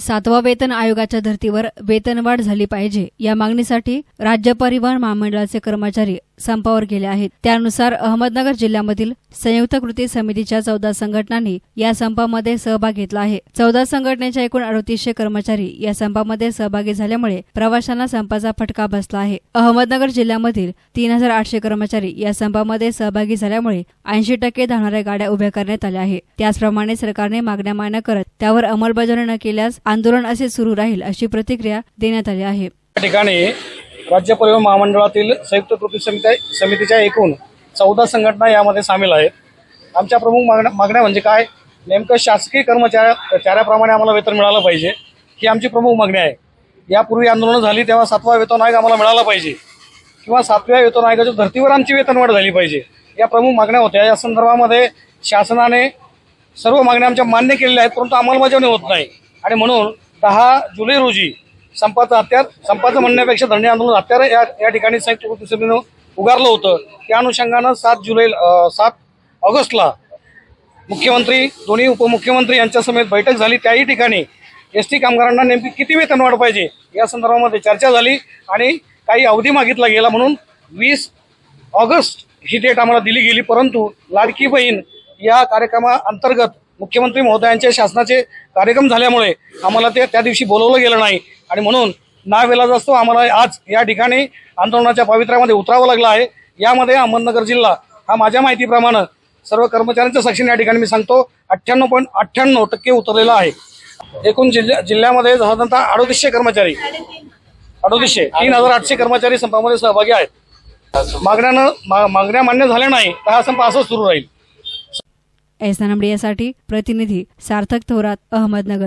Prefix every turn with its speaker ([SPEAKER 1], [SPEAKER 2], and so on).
[SPEAKER 1] सातवा वेतन आयोगाच्या धर्तीवर वेतनवाढ झाली पाहिजे या मागणीसाठी राज्य परिवहन महामंडळाचे कर्मचारी संपावर गेल्या आहेत. त्यानुसार अहमदनगर जिल्ह्यामधील संयुक्त कृती समितीच्या चौदा संघटनांनी या संपामध्ये सहभाग घेतला आहे. चौदा संघटनेच्या एकूण अडतीसशे कर्मचारी या संपामध्ये सहभागी झाल्यामुळे प्रवाशांना संपाचा फटका बसला आहे. अहमदनगर जिल्ह्यामधील तीन हजार आठशे कर्मचारी या संपामध्ये सहभागी झाल्यामुळे ऐंशी टक्के धावणाऱ्या गाड्या उभ्या करण्यात आल्या आहे त्याचप्रमाणे सरकारने मागण्या मान्य करत त्यावर अंमलबजावणी न केल्यास आंदोलन असे सुरू राहील अशी प्रतिक्रिया देण्यात आली आहे.
[SPEAKER 2] ठिकाणी राज्य परिवहन महामंडळातील संयुक्त कृती समिती समितीच्या एकूण चौदा संघटना यामध्ये सामील आहेत. आमच्या प्रमुख मागण्या मागण्या म्हणजे काय? नेमकं शासकीय कर्मचाऱ्या चाऱ्याप्रमाणे आम्हाला वेतन मिळालं पाहिजे ही आमची प्रमुख मागणी आहे. यापूर्वी आंदोलनं झाली तेव्हा सातवा वेतन आयोग आम्हाला मिळाला पाहिजे. किंवा सातव्या वेतन आयोगाच्या धर्तीवर आमची वेतनवाढ झाली पाहिजे. या प्रमुख मागण्या होत्या. या संदर्भामध्ये शासनाने सर्व मागण्या आमच्या मान्य केलेल्या आहेत परंतु अंमलबजावणी होत नाही. आणि म्हणून दहा जुलै रोजी संपाचं हत्यार संपाचं म्हणण्यापेक्षा धरणे आंदोलन हत्यार या या ठिकाणी संयुक्त कृती समितीनं उगारलं होतं. त्या अनुषंगानं सात जुलै सात ऑगस्टला मुख्यमंत्री दोन्ही उपमुख्यमंत्री यांच्या समेत बैठक झाली. त्याही ठिकाणी एस टी कामगारांना नेमकी किती वेतन वाढ पाहिजे या संदर्भामध्ये चर्चा झाली आणि काही अवधी मागितला गेला म्हणून वीस ऑगस्ट ही डेट आम्हाला दिली गेली. परंतु लाडकी बहीण या कार्यक्रमाअंतर्गत मुख्यमंत्री महोदयांच्या शासनाचे कार्यक्रम झाल्यामुळे आम्हाला ते त्या दिवशी बोलवलं गेलं नाही. आणि म्हणून नावेलाज असतो. आम्हाला आज या ठिकाणी आंदोलनाच्या पवित्र्यामध्ये उतरावं लागलं आहे. यामध्ये अहमदनगर जिल्हा हा माझ्या माहितीप्रमाणे सर्व कर्मचाऱ्यांचं सेक्शन या ठिकाणी मी सांगतो अठ्ठ्याण्णव पॉईंट अठ्ठ्याण्णव टक्के उतरलेला आहे. एकूण जिल्ह्या जिल्ह्यामध्ये साधारणतः अडोतीसशे कर्मचारी अडोतीसशे तीन हजार आठशे कर्मचारी संपामध्ये सहभागी आहेत. मागण्यानं मागण्या मान्य झाल्या नाही तर हा संप असंच सुरू राहील.
[SPEAKER 1] एस नानबडियासाठी प्रतिनिधी सार्थक थोरात अहमदनगर.